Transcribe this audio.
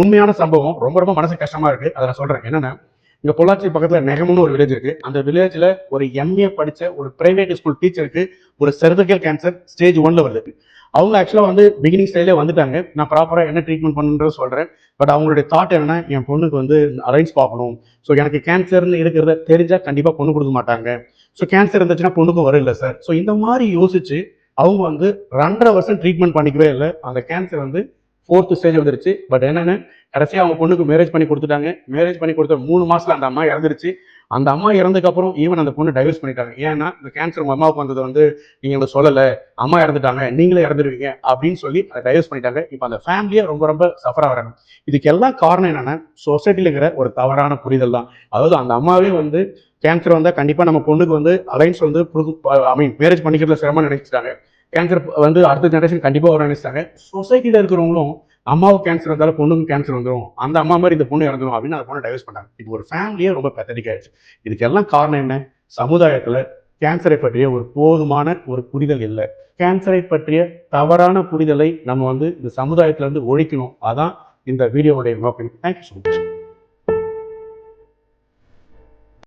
உண்மையான சம்பவம் ரொம்ப ரொம்ப மனசு கஷ்டமா இருக்கு. அதை நான் சொல்றேன். என்னன்னா இங்க பொள்ளாச்சி பக்கத்துல நெகமுன்னு ஒரு வில்லேஜ் இருக்கு. அந்த வில்லேஜ்ல ஒரு எம்ஏ படிச்ச ஒரு பிரைவேட் ஸ்கூல் டீச்சருக்கு ஒரு செர்விக்கல் கேன்சர் ஸ்டேஜ் ஒன்ல வருது. அவங்க ஆக்சுவலாக வந்து பிகினிங் ஸ்டைலே வந்துட்டாங்க. நான் ப்ராப்பராக என்ன ட்ரீட்மெண்ட் பண்ணுன்றது சொல்கிறேன் பட் அவங்களுடைய தாட் என்னன்னா என் பொண்ணுக்கு வந்து அரேஞ்ச் பார்க்கணும். ஸோ எனக்கு கேன்சர்னு இருக்கிறத தெரிஞ்சால் கண்டிப்பாக பொண்ணு கொடுக்க மாட்டாங்க. ஸோ கேன்சர் இருந்துச்சுன்னா பொண்ணுக்கும் வரும் இல்லை சார் ஸோ இந்த மாதிரி யோசிச்சு அவங்க வந்து ரெண்டரை வருஷம் ட்ரீட்மெண்ட் பண்ணிக்கவே இல்லை. அந்த கேன்சர் வந்து ஃபோர்த் ஸ்டேஜ் வந்துருச்சு. பட் என்னன்னு கடைசியாக அவங்க பொண்ணுக்கு மேரேஜ் பண்ணி கொடுத்துட்டாங்க. மேரேஜ் பண்ணி கொடுத்த மூணு மாதத்தில் அந்த அம்மா இறந்துருச்சு. அந்த அம்மா இறந்ததுக்கப்புறம் ஈவன் அந்த பொண்ணு டைவர்ஸ் பண்ணிட்டாங்க. ஏன்னா இந்த கேன்சர் உங்கள் அம்மாவுக்கு வந்தது வந்து நீங்கள் எங்களுக்கு சொல்லலை. அம்மா இறந்துட்டாங்க. நீங்களே இறந்துருவீங்க அப்படின்னு சொல்லி அதை டைவர்ஸ் பண்ணிட்டாங்க. இப்போ அந்த ஃபேமிலியே ரொம்ப ரொம்ப சஃபர் ஆகிறாங்க இதுக்கு எல்லாம் காரணம் என்னென்னா சொசைட்டியில் இருக்கிற ஒரு தவறான புரிதல் தான். அதாவது அந்த அம்மாவே வந்து கேன்சர் வந்தால் கண்டிப்பாக நம்ம பொண்ணுக்கு வந்து அலைன்ஸ் வந்து ஐ மீன் மேரேஜ் பண்ணிக்கிறதுல சிரமம் நினைச்சிட்டாங்க. கேன்சர் வந்து அடுத்த ஜென்ரேஷன் கண்டிப்பாக வரும்னு நினைச்சிட்டாங்க. சொசைட்டியில் இருக்கிறவங்களும் அம்மாவுக்கு கேன்சர் வந்தாலும் பொண்ணுக்கும் கேன்சர் வந்துடும் அந்த அம்மா மாதிரி இந்த பொண்ணு இறந்துடும் அப்படின்னு அந்த பொண்ணை டைவர்ஸ் பண்ணாங்க இது ஒரு ஃபேமிலியே ரொம்ப பெத்தடிக் ஆயிடுச்சு. இதுக்கெல்லாம் காரணம் என்ன? சமுதாயத்தில் கேன்சரை பற்றிய ஒரு போதுமான ஒரு புரிதல் இல்லை. கேன்சரை பற்றிய தவறான புரிதலை நம்ம வந்து இந்த சமுதாயத்திலேருந்து ஒழிக்கணும். அதான் இந்த வீடியோவுடைய நோக்கம். Thank you so much